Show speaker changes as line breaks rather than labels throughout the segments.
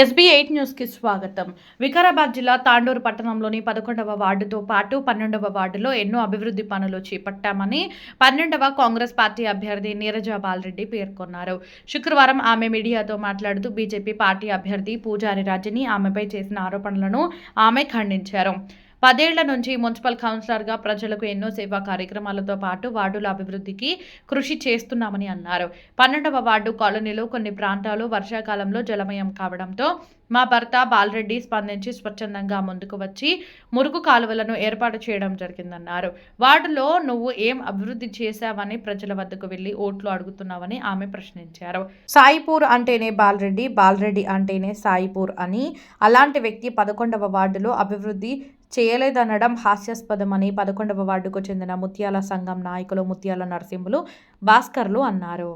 SB eight న్యూస్కి స్వాగతం. వికారాబాద్ జిల్లా తాండూరు పట్టణంలోని పదకొండవ వార్డుతో పాటు పన్నెండవ వార్డులో ఎన్నో అభివృద్ధి పనులు చేపట్టామని పన్నెండవ కాంగ్రెస్ పార్టీ అభ్యర్థి నీరజ బాలరెడ్డి పేర్కొన్నారు. శుక్రవారం ఆమె మీడియాతో మాట్లాడుతూ బీజేపీ పార్టీ అభ్యర్థి పూజారి రాజని ఆమెపై చేసిన ఆరోపణలను ఆమె ఖండించారు. పదేళ్ళ నుంచి మున్సిపల్ కౌన్సిలర్గా ప్రజలకు ఎన్నో సేవా కార్యక్రమాలతో పాటు వార్డుల అభివృద్ధికి కృషి చేస్తున్నామని అన్నారు. పన్నెండవ వార్డు కాలనీలో కొన్ని ప్రాంతాలు వర్షాకాలంలో జలమయం కావడంతో మా భర్త బాలరెడ్డి స్పందించి స్వచ్ఛందంగా ముందుకు వచ్చి మురుగు కాలువలను ఏర్పాటు చేయడం జరిగిందన్నారు. వార్డులో నువ్వు ఏం అభివృద్ధి చేశావని ప్రజల వద్దకు వెళ్ళి ఓట్లు అడుగుతున్నావని ఆమె ప్రశ్నించారు. సాయిపూర్ అంటేనే బాలరెడ్డి బాలరెడ్డి అంటేనే సాయిపూర్ అని అలాంటి వ్యక్తి పదకొండవ వార్డులో అభివృద్ధి చేయలేదనడం హాస్యాస్పదమని పదకొండవ వార్డుకు చెందిన ముత్యాల సంఘం నాయకులు ముత్యాల నరసింహులు భాస్కర్లు అన్నారు.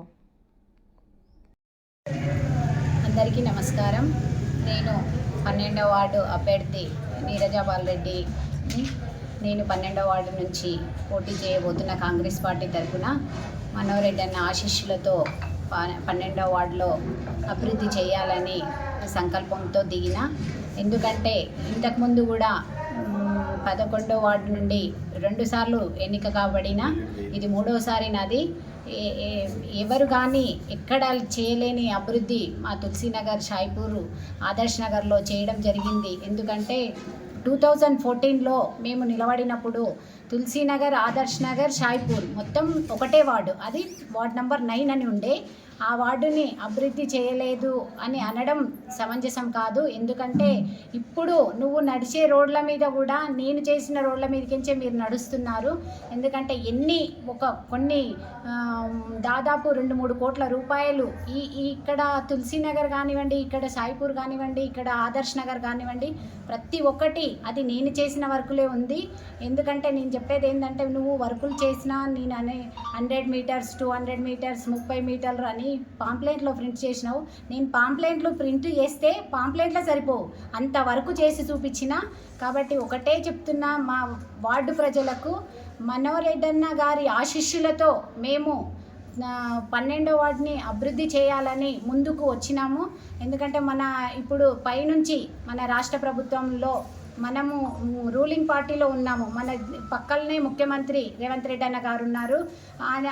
అందరికీ నమస్కారం. నేను పన్నెండవ వార్డు అభ్యర్థి నీరజాపాల్ రెడ్డి. నేను పన్నెండవ వార్డు నుంచి పోటీ చేయబోతున్న కాంగ్రెస్ పార్టీ తరఫున మనోరెడ్డి అన్న ఆశీస్సులతో పన్నెండవ వార్డులో అభివృద్ధి చేయాలని సంకల్పంతో దిగిన. ఎందుకంటే ఇంతకుముందు కూడా పదకొండో వార్డు నుండి రెండుసార్లు ఎన్నిక కాబడిన ఇది మూడోసారి నాది. ఎవరు కానీ ఎక్కడ చేయలేని అభివృద్ధి మా తులసీనగర్ షాయిపూర్ ఆదర్శ్ నగర్లో చేయడం జరిగింది. ఎందుకంటే టూ థౌజండ్ ఫోర్టీన్లో మేము నిలబడినప్పుడు తులసీనగర్ ఆదర్శ్ నగర్ షాయిపూర్ మొత్తం ఒకటే వార్డు. అది వార్డ్ నెంబర్ నైన్ అని ఉండే. ఆ వార్డుని అభివృద్ధి చేయలేదు అని అనడం సమంజసం కాదు. ఎందుకంటే ఇప్పుడు నువ్వు నడిచే రోడ్ల మీద కూడా నేను చేసిన రోడ్ల మీదకించే మీరు నడుస్తున్నారు. ఎందుకంటే ఎన్ని ఒక కొన్ని దాదాపు రెండు మూడు కోట్ల రూపాయలు ఈ ఈ ఇక్కడ తులసీనగర్ కానివ్వండి ఇక్కడ సాయిపూర్ కానివ్వండి ఇక్కడ ఆదర్శ్ నగర్ కానివ్వండి ప్రతి ఒక్కటి అది నేను చేసిన వర్కులే ఉంది. ఎందుకంటే నేను చెప్పేది ఏంటంటే నువ్వు వర్కులు చేసినా నేను అనే hundred meters two hundred meters ముప్పై మీటర్లు అని పాంప్లెంట్లో ప్రింట్ చేసినావు. నేను పాంప్లెంట్లు ప్రింట్ చేస్తే పాంప్లెంట్లో సరిపోవు. అంత వరకు చేసి చూపించిన. కాబట్టి ఒకటే చెప్తున్నా మా వార్డు ప్రజలకు మనోరెడ్డన్న గారి ఆశిష్యులతో మేము పన్నెండో వార్డుని అభివృద్ధి చేయాలని ముందుకు వచ్చినాము. ఎందుకంటే మన ఇప్పుడు పైనుంచి మన రాష్ట్ర ప్రభుత్వంలో మనము రూలింగ్ పార్టీలో ఉన్నాము. మన పక్కలనే ముఖ్యమంత్రి రేవంత్ రెడ్డి అన్న గారు ఉన్నారు ఆయన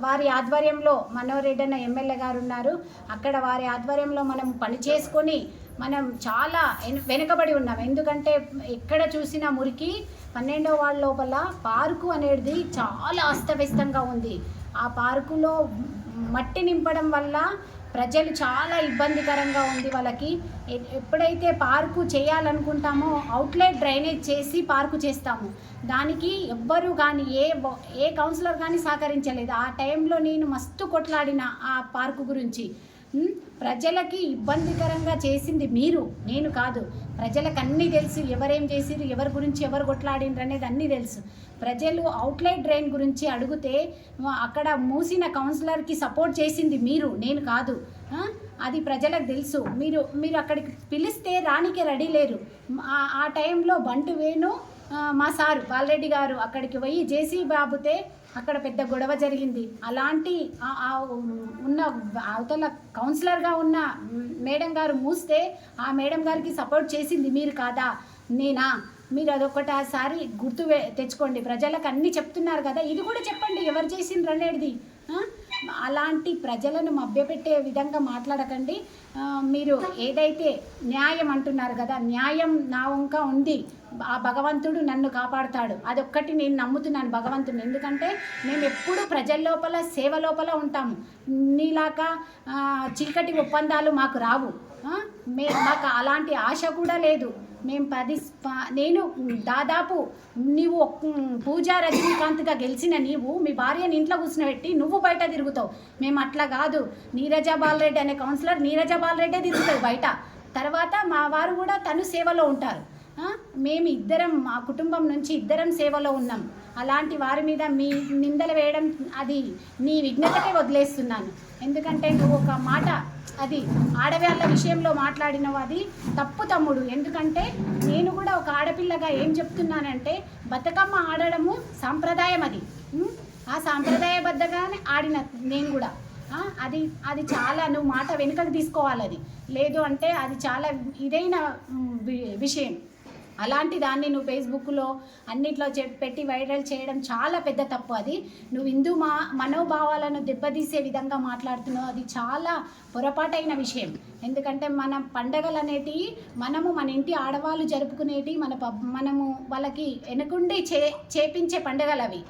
వారి ఆధ్వర్యంలో మనోరెడ్డి అన్న ఎమ్మెల్యే గారు ఉన్నారు అక్కడ వారి ఆధ్వర్యంలో మనం పని చేసుకొని మనం చాలా వెన- వెనుకబడి ఉన్నాం. ఎందుకంటే ఎక్కడ చూసినా మురికి పన్నెండో వాళ్ళ లోపల పార్కు అనేది చాలా అస్తవ్యస్తంగా ఉంది. ఆ పార్కులో మట్టి నింపడం వల్ల ప్రజలు చాలా ఇబ్బందికరంగా ఉంది వాళ్ళకి. ఎప్పుడైతే పార్కు చేయాలనుకుంటామో అవుట్లెట్ డ్రైనేజ్ చేసి పార్కు చేస్తాము. దానికి ఎవ్వరు కానీ ఏ ఏ కౌన్సిలర్ కానీ సహకరించలేదు. ఆ టైంలో నేను మస్తు కొట్లాడిన ఆ పార్కు గురించి. ప్రజలకి ఇబ్బందికరంగా చేసింది మీరు నేను కాదు. ప్రజలకు అన్నీ తెలుసు ఎవరేం చేసిరు ఎవరి గురించి ఎవరు కొట్లాడినరు అనేది అన్నీ తెలుసు. ప్రజలు అవుట్లైట్ డ్రైన్ గురించి అడిగితే అక్కడ మూసిన కౌన్సిలర్కి సపోర్ట్ చేసింది మీరు నేను కాదు. అది ప్రజలకు తెలుసు. మీరు మీరు అక్కడికి పిలిస్తే రానికి రెడీ లేరు. ఆ- టైంలో బంటు వేణు మా సారు బాలరెడ్డి గారు అక్కడికి పోయి జేసీ బాబుతే అక్కడ పెద్ద గొడవ జరిగింది. అలాంటి ఉన్న అవతల కౌన్సిలర్గా ఉన్న మేడం గారు మూస్తే ఆ మేడం గారికి సపోర్ట్ చేసింది మీరు కాదా? నేనా? మీరు అదొకటాసారి గుర్తు వే- తెచ్చుకోండి. ప్రజలకు అన్నీ చెప్తున్నారు కదా ఇది కూడా చెప్పండి. ఎవరు చేసిండ్రు అనేది? అలాంటి ప్రజలను మభ్యపెట్టే విధంగా మాట్లాడకండి. మీరు ఏదైతే న్యాయం అంటున్నారు కదా న్యాయం నా వంక ఉంది. ఆ భగవంతుడు నన్ను కాపాడుతాడు. అదొక్కటి నేను నమ్ముతున్నాను భగవంతుని ఎందుకంటే మేము ఎప్పుడూ ప్రజల లోపల సేవ లోపల ఉంటాము. నీలాగా చీకటి ఒప్పందాలు మాకు రావు. మే మాకు అలాంటి ఆశ కూడా లేదు. మేము పది నేను దాదాపు నీవు పూజా రజనీకాంత్గా గెలిచిన నీవు మీ భార్యని ఇంట్లో కూర్చునబెట్టి నువ్వు బయట తిరుగుతావు. మేము అట్లా కాదు. నీరజ బాలరెడ్డి అనే కౌన్సిలర్ నీరజ బాలరెడ్డే తిరుగుతాడు బయట. తర్వాత మా వారు కూడా తను సేవలో ఉంటారు. మేము ఇద్దరం మా కుటుంబం నుంచి ఇద్దరం సేవలో ఉన్నాం. అలాంటి వారి మీద మీ నిందలు వేయడం అది నీ విఘ్నతకే వదిలేస్తున్నాను. ఎందుకంటే నువ్వు ఒక మాట అది ఆడవాళ్ళ విషయంలో మాట్లాడినవు అది తప్పు తమ్ముడు. ఎందుకంటే నేను కూడా ఒక ఆడపిల్లగా ఏం చెప్తున్నానంటే బతుకమ్మ ఆడడము సాంప్రదాయం అది. ఆ సాంప్రదాయబద్ధగానే ఆడిన నేను కూడా. అది అది చాలా నువ్వు మాట వెనుకకు తీసుకోవాలి అది. లేదు అంటే అది చాలా ఇదైన విషయం. అలాంటి దాన్ని నువ్వు ఫేస్బుక్లో అన్నిట్లో చె- పెట్టి వైరల్ చేయడం చాలా పెద్ద తప్పు అది. నువ్వు హిందూ మా మనోభావాలను దెబ్బతీసే విధంగా మాట్లాడుతున్నావు. అది చాలా పొరపాటైన విషయం. ఎందుకంటే మన పండగలు అనేటివి మనము మన ఇంటి ఆడవాళ్ళు జరుపుకునేటి మన పబ్ మనము వాళ్ళకి వెనుకుండి చే చేపించే పండగలు అవి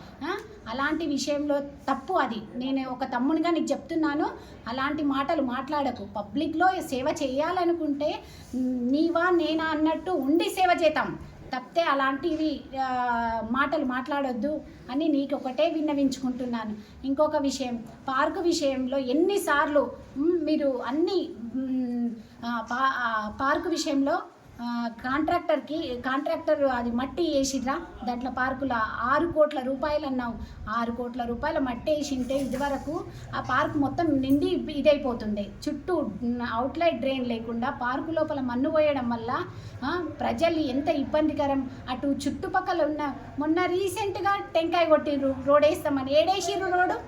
అలాంటి విషయంలో తప్పు అది. నేను ఒక తమ్మునిగా నీకు చెప్తున్నాను అలాంటి మాటలు మాట్లాడకు. పబ్లిక్లో సేవ చేయాలనుకుంటే నీవా నేనా అన్నట్టు ఉండి సేవ చేద్దాం. తప్పితే అలాంటివి మాటలు మాట్లాడొద్దు అని నీకు ఒకటే విన్నవించుకుంటున్నాను. ఇంకొక విషయం పార్కు విషయంలో ఎన్నిసార్లు మీరు అన్ని పా పార్కు విషయంలో కాంట్రాక్టర్కి కాంట్రాక్టర్ అది మట్టి వేసిరా దాంట్లో పార్కుల ఆరు కోట్ల రూపాయలు అన్నావు. ఆరు కోట్ల రూపాయల మట్టి వేసింటే ఇదివరకు ఆ పార్క్ మొత్తం నిండి ఇదైపోతుండే. చుట్టూ అవుట్లైట్ డ్రైన్ లేకుండా పార్కు లోపల మన్ను పోయడం వల్ల ప్రజలు ఎంత ఇబ్బందికరం. అటు చుట్టుపక్కల ఉన్న మొన్న రీసెంట్గా టెంకాయ కొట్టిర్రు రోడ్ వేస్తామని. ఏడేసిర్రు రోడ్డు?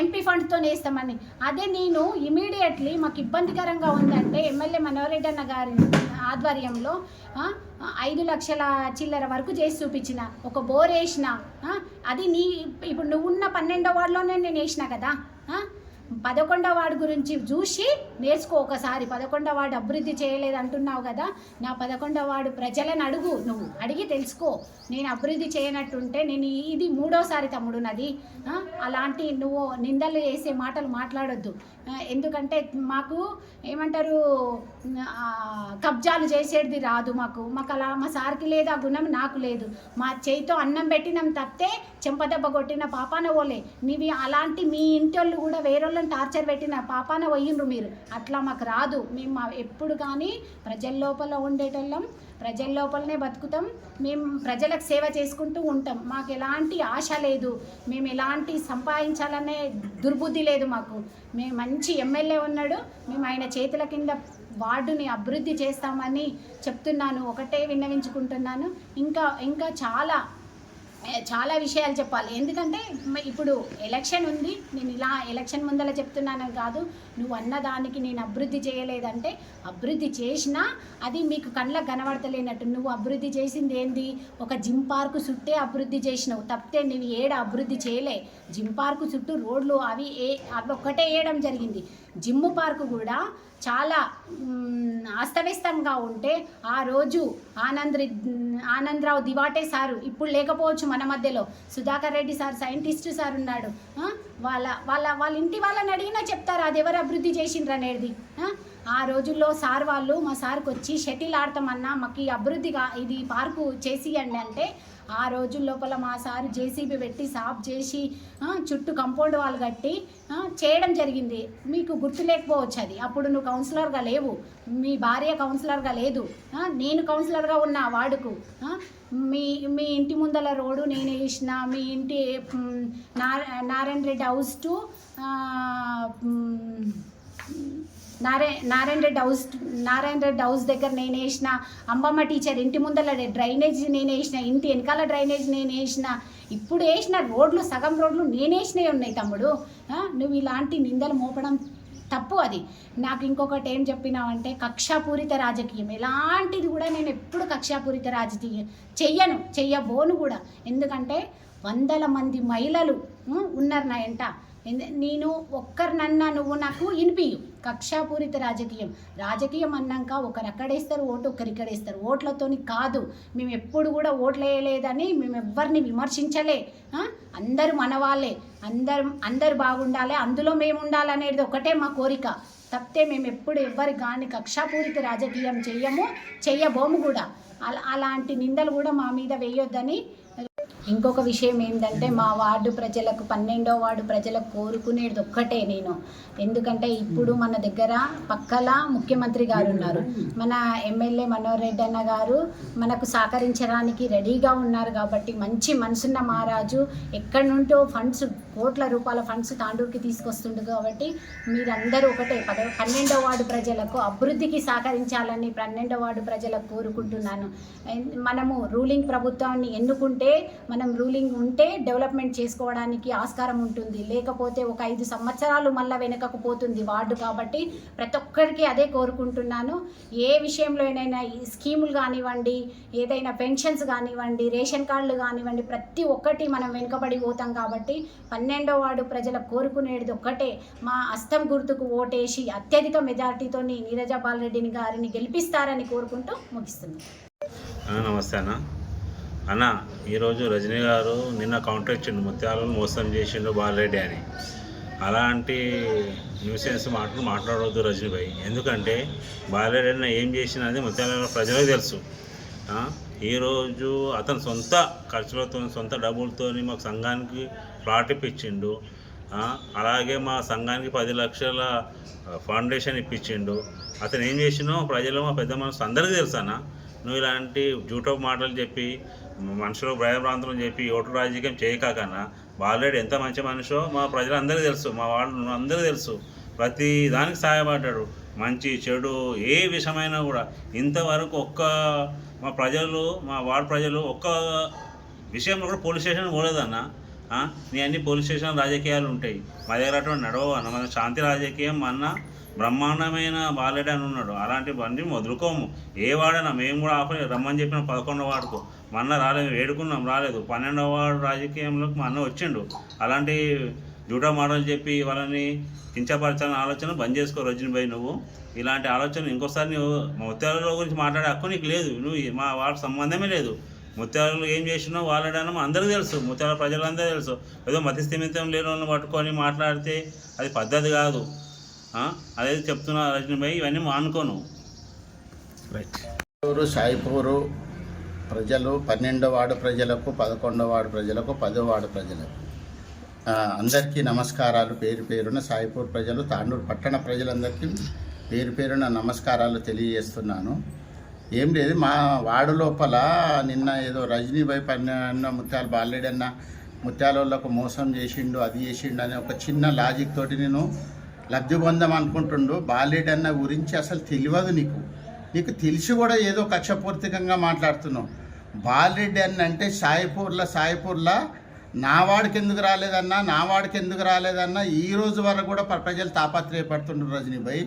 ఎంపీ ఫండ్తో వేస్తామని. అదే నేను ఇమీడియట్లీ మాకు ఇబ్బందికరంగా ఉందంటే ఎమ్మెల్యే మనోహరెడ్డి అన్న గారిని ఆధ్వర్యంలో ఐదు లక్షల చిల్లర వరకు చేసి చూపించిన. ఒక బోర్ వేసిన అది నీ ఇప్పుడు నువ్వు ఉన్న పన్నెండో వార్డులోనే నేను వేసిన కదా పదకొండవ పదకొండో వార్డు గురించి చూసి నేర్చుకో ఒకసారి. పదకొండో వార్డు అభివృద్ధి చేయలేదు అంటున్నావు కదా నా పదకొండో వార్డు ప్రజలను అడుగు నువ్వు. అడిగి తెలుసుకో. నేను అభివృద్ధి చేయనట్టుంటే నేను ఇది మూడోసారి తమ్ముడు నది అలాంటి నువ్వు నిందలు వేసే మాటలు మాట్లాడొద్దు. ఎందుకంటే మాకు ఏమంటారు కబ్జాలు చేసేది రాదు మాకు. మాకు అలా మా సార్కి లేదు ఆ గుణం నాకు లేదు. మా చేయితో అన్నం పెట్టినాం తప్పితే చెంపదెబ్బ కొట్టిన పాపాన ఓలే నీవి అలాంటి మీ ఇంటి వాళ్ళు కూడా వేరేళ్ళని టార్చర్ పెట్టిన పాపాన పోయిండ్రు మీరు. అట్లా మాకు రాదు. మేము మా- ఎప్పుడు కానీ ప్రజల లోపల ఉండేటోళ్ళం ప్రజల లోపలనే బతుకుతాం. మేము ప్రజలకు సేవ చేసుకుంటూ ఉంటాం. మాకు ఎలాంటి ఆశ లేదు. మేము ఎలాంటి సంపాదించాలనే దుర్బుద్ధి లేదు మాకు. మేము మంచి ఎమ్మెల్యే ఉన్నాడు. మేము ఆయన చేతుల కింద వార్డుని అభివృద్ధి చేస్తామని చెప్తున్నాను. ఒకటే విన్నవించుకుంటున్నాను. ఇంకా ఇంకా చాలా చాలా విషయాలు చెప్పాలి. ఎందుకంటే ఇప్పుడు ఎలక్షన్ ఉంది. నేను ఇలా ఎలక్షన్ ముందర చెప్తున్నానని కాదు. నువ్వు అన్నదానికి నేను అభివృద్ధి చేయలేదంటే అభివృద్ధి చేసినా అది మీకు కళ్ళకు కనబడతలేనట్టు. నువ్వు అభివృద్ధి చేసింది ఏంది? ఒక జిమ్ పార్కు చుట్టే అభివృద్ధి చేసినావు. తప్పితే నువ్వు ఏడ అభివృద్ధి చేయలే? జిమ్ పార్కు చుట్టూ రోడ్లు అవి ఏ అవి ఒక్కటే వేయడం జరిగింది. జిమ్ పార్క్ కూడా చాలా అస్తవ్యస్తంగా ఉంటే ఆ రోజు ఆనంద్ ఆనందరావు దివాటే సారు ఇప్పుడు లేకపోవచ్చు మన మధ్యలో. Sudhakar Reddy sir scientist sir ఉన్నాడు. వాళ్ళ వాళ్ళ వాళ్ళ ఇంటి వాళ్ళని అడిగినా చెప్తారు అది ఎవరు అభివృద్ధి చేసిండ్రు అనేది. ఆ? రోజుల్లో సార్ వాళ్ళు మా సార్కి వచ్చి షటిల్ ఆడతామన్నా మాకు ఈ అభివృద్ధిగా ఇది పార్కు చేసియండి అంటే ఆ రోజు లోపల మా సార్ జేసీబీ పెట్టి సాఫ్ చేసి చుట్టూ కంపౌండ్ వాళ్ళు కట్టి చేయడం జరిగింది. మీకు గుర్తు లేకపోవచ్చు అది. అప్పుడు నువ్వు కౌన్సిలర్గా లేవు. మీ భార్య కౌన్సిలర్గా లేదు. నేను కౌన్సిలర్గా ఉన్నా వాడుకు మీ మీ ఇంటి ముందల రోడ్డు నేను వేసిన మీ ఇంటి Narayana Reddy house to Narayana Narayana Reddy house Narayana Reddy house దగ్గర నేను వేసిన అమ్మమ్మ టీచర్ ఇంటి ముందర డ్రైనేజ్ నేను వేసిన ఇంటి వెనకాల డ్రైనేజ్ నేను వేసిన ఇప్పుడు వేసిన రోడ్లు సగం రోడ్లు నేను వేసినవి ఉన్నాయి తమ్ముడు. నువ్వు ఇలాంటి నిందలు మోపడం తప్పు అది. నాకు ఇంకొకటి ఏం చెప్పినావంటే కక్షాపూరిత రాజకీయం. ఎలాంటిది కూడా నేను ఎప్పుడు కక్షాపూరిత రాజకీయం చెయ్యను చెయ్యబోను కూడా. ఎందుకంటే వందల మంది మహిళలు ఉన్నారు నా ఎంట నేను ఒక్కరినన్నా నువ్వు నాకు వినిపించు కక్షాపూరిత రాజకీయం. రాజకీయం అన్నాక ఒకరక్కడేస్తారు ఓటు ఒకరిక్కడేస్తారు ఓట్లతోని కాదు మేము ఎప్పుడు కూడా ఓట్లు వేయలేదని మేము ఎవ్వరిని విమర్శించలే. అందరు అందరూ మన వాళ్ళే అందరు అందరు బాగుండాలి అందులో మేము ఉండాలనేది ఒకటే మా కోరిక. తప్పితే మేము ఎప్పుడు ఎవ్వరి కానీ కక్షాపూరిత రాజకీయం చెయ్యము చెయ్యబోము కూడా. అలా అలాంటి నిందలు కూడా మా మీద వేయొద్దని ఇంకొక విషయం ఏంటంటే మా వార్డు ప్రజలకు పన్నెండో వార్డు ప్రజలకు కోరుకునేది ఒక్కటే నేను. ఎందుకంటే ఇప్పుడు మన దగ్గర పక్కల ముఖ్యమంత్రి గారు ఉన్నారు. మన ఎమ్మెల్యే మనోహర్ రెడ్డి అన్న గారు మనకు సహకరించడానికి రెడీగా ఉన్నారు కాబట్టి మంచి మనసున్న మహారాజు ఎక్కడి నుంటో ఫండ్స్ కోట్ల రూపాయల ఫండ్స్ తాండూరుకి తీసుకొస్తుండు కాబట్టి మీరందరూ ఒకటే పద పన్నెండో వార్డు ప్రజలకు అభివృద్ధికి సహకరించాలని పన్నెండో వార్డు ప్రజలకు కోరుకుంటున్నాను. మనము రూలింగ్ ప్రభుత్వాన్ని ఎన్నుకుంటే మనం రూలింగ్ ఉంటే డెవలప్మెంట్ చేసుకోవడానికి ఆస్కారం ఉంటుంది. లేకపోతే ఒక ఐదు సంవత్సరాలు మళ్ళీ వెనకకు పోతుంది వార్డు కాబట్టి ప్రతి ఒక్కరికి అదే కోరుకుంటున్నాను. ఏ విషయంలోనైనా ఈ స్కీములు కానివ్వండి ఏదైనా పెన్షన్స్ కానివ్వండి రేషన్ కార్డులు కానివ్వండి ప్రతి ఒక్కటి మనం వెనుకబడి పోతాం కాబట్టి పన్నెండో వార్డు ప్రజలకు కోరుకునేది ఒక్కటే. మా అస్తం గుర్తుకు ఓటేసి అత్యధిక మెజారిటీతోని నీరజ బాలరెడ్డిని గారిని గెలిపిస్తారని కోరుకుంటూ
ముగిస్తుంది నమస్తే అన్న. అన్న ఈరోజు రజనీ గారు నిన్న కౌంటర్ ఇచ్చిండు ముత్యాలను మోసం చేసిండు బాలరెడ్డి అని. అలాంటి న్యూసెన్స్ మాటలు మాట్లాడవద్దు రజనీ భాయ్. ఎందుకంటే బాలరెడ్డి అన్న ఏం చేసినది ముత్యాల ప్రజలకు తెలుసు. ఈరోజు అతను సొంత ఖర్చులతో సొంత డబ్బులతో మాకు సంఘానికి ప్లాట్ ఇప్పించిండు. అలాగే మా సంఘానికి పది లక్షల ఫౌండేషన్ ఇప్పించిండు. అతను ఏం చేసినో ప్రజలు మా పెద్ద మనసు అందరికీ తెలుసానా నువ్వు ఇలాంటి జూటో మాటలు చెప్పి మనుషులు భయభ్రాంతులు చెప్పి ఓటు రాజకీయం చేయకాకన్నా బాలరెడ్డి ఎంత మంచి మనిషో మా ప్రజలందరికీ తెలుసు మా వాళ్ళు అందరికీ తెలుసు. ప్రతి దానికి సహాయపడ్డాడు. మంచి చెడు ఏ విషయమైనా కూడా ఇంతవరకు ఒక్క మా ప్రజలు మా వార్డు ప్రజలు ఒక్క విషయంలో కూడా పోలీస్ స్టేషన్ పోలేదన్న నీ అన్ని పోలీస్ స్టేషన్ రాజకీయాలు ఉంటాయి. మా దగ్గర అటువంటి నడవన్న అన్న మన శాంతి రాజకీయం అన్న బ్రహ్మాండమైన బాలెడ్ అని ఉన్నాడు. అలాంటివన్నీ వదులుకోము. ఏ వాడైనా మేము కూడా ఆపలేదు రమ్మని చెప్పిన పదకొండు వాడుకో. మా అన్న రాలేదు వేడుకున్నాం రాలేదు. పన్నెండవ వాడు రాజకీయంలోకి మా అన్న వచ్చిండు. అలాంటి జూటా మాటలు చెప్పి వాళ్ళని కించపరచాలని ఆలోచన బంద్ చేసుకో రజని భాయ్ నువ్వు. ఇలాంటి ఆలోచన ఇంకోసారి నువ్వు ముత్యాల గురించి మాట్లాడే హక్కు నీకు లేదు. నువ్వు మా వాళ్ళకి సంబంధమే లేదు. ముత్యాలు ఏం చేసినావు వాళ్ళడనో అందరికీ తెలుసు. ముత్యాల ప్రజలందరూ తెలుసు. ఏదో మతి స్థిమితం లేని వాళ్ళని పట్టుకొని మాట్లాడితే అది పద్ధతి కాదు. అదే చెప్తున్నా రజనీ ఇవన్నీ మానుకోను.
సాయిపూరు ప్రజలు పన్నెండో వార్డు ప్రజలకు పదకొండో వార్డు ప్రజలకు పదో వార్డు ప్రజలకు. అందరికీ నమస్కారాలు. పేరు పేరున సాయిపూర్ ప్రజలు తాండూరు పట్టణ ప్రజలందరికీ పేరు పేరున నమస్కారాలు తెలియజేస్తున్నాను. ఏం లేదు మా వార్డు లోపల నిన్న ఏదో రజనీభాయ్ అన్న ముత్యాలు బాలేడన్న ముత్యాలకు మోసం చేసిండు అది చేసిండు అనే ఒక చిన్న లాజిక్ తోటి నేను లబ్ధి పొందాం అనుకుంటుండు బాలేడన్న గురించి అసలు తెలియదు నీకు. నీకు తెలిసి కూడా ఏదో కక్షపూర్తికంగా మాట్లాడుతున్నావు. బాలరెడ్డి అని అంటే సాయిపూర్ల సాయిపూర్ల నా వాడికి ఎందుకు రాలేదన్నా నా వాడికి ఎందుకు రాలేదన్నా ఈ రోజు వరకు కూడా ప్రజలు తాపత్రయపడుతుండ్రు రజనీభాయ్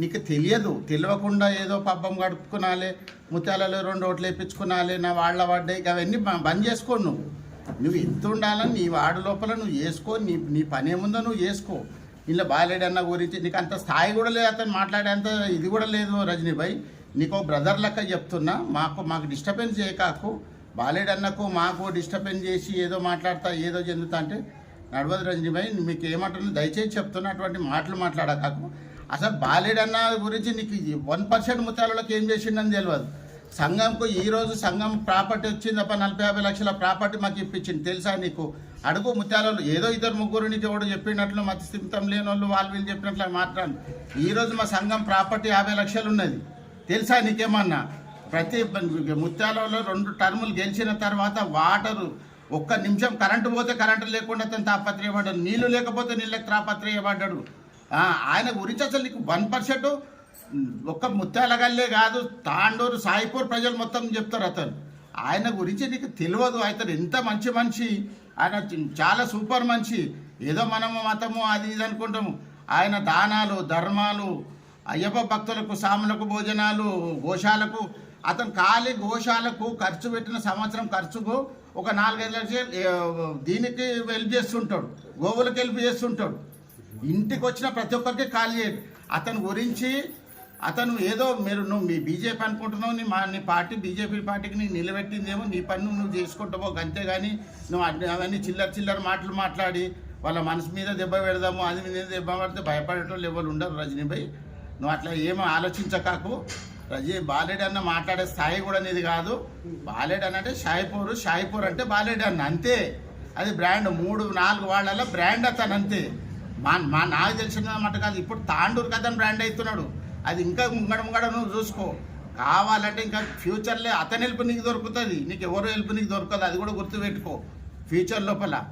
నీకు తెలియదు తెలియకుండా ఏదో పబ్బం గడుపుకునాలే ముత్యాలలో రెండు ఓట్లు వేయించుకునాలే నా వాళ్ళ పడ్డాయి అవన్నీ బంద్ చేసుకో నువ్వు. నువ్వు ఎంత ఉండాలని నీ వాడి లోపల నువ్వు చేసుకో నీ నీ పని ఏముందో నువ్వు చేసుకో ఇలా బాలేడు గురించి నీకు అంత స్థాయి కూడా లేదు అతను మాట్లాడేంత ఇది కూడా లేదు రజనీభాయ్ నీకు బ్రదర్ లెక్క చెప్తున్నా మాకు మాకు డిస్టర్బెన్స్ చేయకాకు. బాలేడన్నకు మాకు డిస్టర్బెన్స్ చేసి ఏదో మాట్లాడతా ఏదో చెందుతా అంటే నడవదు రంజిభాయ్ మీకు ఏమంటున్నా దయచేసి చెప్తున్నా అటువంటి మాటలు మాట్లాడకాకు. అసలు బాలేడన్న గురించి నీకు వన్ పర్సెంట్ ముత్యాలలోకి ఏం చేసిండని తెలియదు సంఘంకు ఈరోజు సంఘం ప్రాపర్టీ వచ్చింది తప్ప నలభై యాభై లక్షల ప్రాపర్టీ మాకు ఇప్పించింది. తెలుసా నీకు? అడుగు ముత్యాలలో ఏదో ఇద్దరు ముగ్గురు నీకు ఎవడు చెప్పినట్లు మతి స్థిమితం లేని వాళ్ళు వాళ్ళు వీళ్ళు చెప్పినట్లు మాట్లాడు. ఈ రోజు మా సంఘం ప్రాపర్టీ యాభై లక్షలు ఉన్నది. తెలుసా నీకేమన్నా? ప్రతి ముత్యాలలో రెండు టర్ములు గెలిచిన తర్వాత వాటరు ఒక్క నిమిషం కరెంటు పోతే కరెంటు లేకుండా అతను తాపత్రయపడ్డాడు. నీళ్ళు లేకపోతే నీళ్ళకి తాపత్రయపడ్డాడు. ఆయన గురించి అసలు నీకు వన్ పర్సెంట్ ఒక్క ముత్యాలగల్లే కాదు తాండూరు సాయిపూర్ ప్రజలు మొత్తం చెప్తారు అతను. ఆయన గురించి నీకు తెలియదు. అతను ఎంత మంచి మనిషి ఆయన చాలా సూపర్ మనిషి. ఏదో మనము మతము అది ఇది అనుకుంటాము. ఆయన దానాలు ధర్మాలు అయ్యప్ప భక్తులకు సాములకు భోజనాలు గోశాలకు అతను ఖాళీ గోశాలకు ఖర్చు పెట్టిన సంవత్సరం ఖర్చుకు ఒక నాలుగైదు లక్షలు దీనికి హెల్ప్ చేస్తుంటాడు. గోవులకు హెల్ప్ చేస్తుంటాడు. ఇంటికి వచ్చిన ప్రతి ఒక్కరికి కాల్ చేయడు. అతని గురించి అతను ఏదో మీరు నువ్వు మీ బీజేపీ అనుకుంటున్నావు నీ మా నీ పార్టీ బీజేపీ పార్టీకి నీకు నిలబెట్టిందేమో నీ పని నువ్వు చేసుకుంటావో అంతేగాని నువ్వు అన్ని- అవన్నీ చిల్లర చిల్లర మాటలు మాట్లాడి వాళ్ళ మనసు మీద దెబ్బ పెడదాము అది మీద దెబ్బ పడితే భయపడేటోళ్ళు ఎవరు ఉండరు రజనీభాయ్. నువ్వు అట్లా ఏమో ఆలోచించకాకు. రజీ బాలేడు అన్న మాట్లాడే స్థాయి కూడా నీది కాదు. బాలేడు అన్న అంటే షాయిపూర్ షాయిపూర్ అంటే బాలేడు అన్న అంతే. అది బ్రాండ్. మూడు నాలుగు వాళ్ళ బ్రాండ్ అతను అంతే. మా మా నాకు తెలిసిన మాట కాదు. ఇప్పుడు తాండూరు కథను బ్రాండ్ అవుతున్నాడు అది ఇంకా ముంగడ ముంగడ నువ్వు చూసుకో. కావాలంటే ఇంకా ఫ్యూచర్లో అతని హెల్ప్ నీకు దొరుకుతుంది. నీకు ఎవరు హెల్ప్ నీకు దొరకదు. అది కూడా గుర్తుపెట్టుకో. ఫ్యూచర్ లోపల.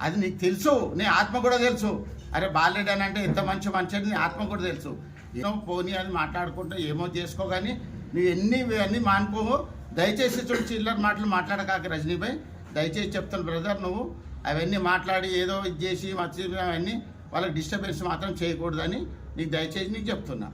అది నీకు తెలుసు. నీ ఆత్మ కూడా తెలుసు. అరే బాలేడు అని అంటే ఎంత మంచి మంచి నీ ఆత్మ కూడా తెలుసు. ఏమో పోనీ అని మాట్లాడుకుంటా ఏమో చేసుకో కానీ నువ్వు ఎన్ని అన్నీ మానుకోవు దయచేసి చూడు చిల్లర మాటలు మాట్లాడకాక రజనీభాయ్ దయచేసి చెప్తాను బ్రదర్ నువ్వు అవన్నీ మాట్లాడి ఏదో ఇది చేసి మర్చి అవన్నీ వాళ్ళకి డిస్టర్బెన్స్ మాత్రం చేయకూడదని నీకు దయచేసి నీకు చెప్తున్నా.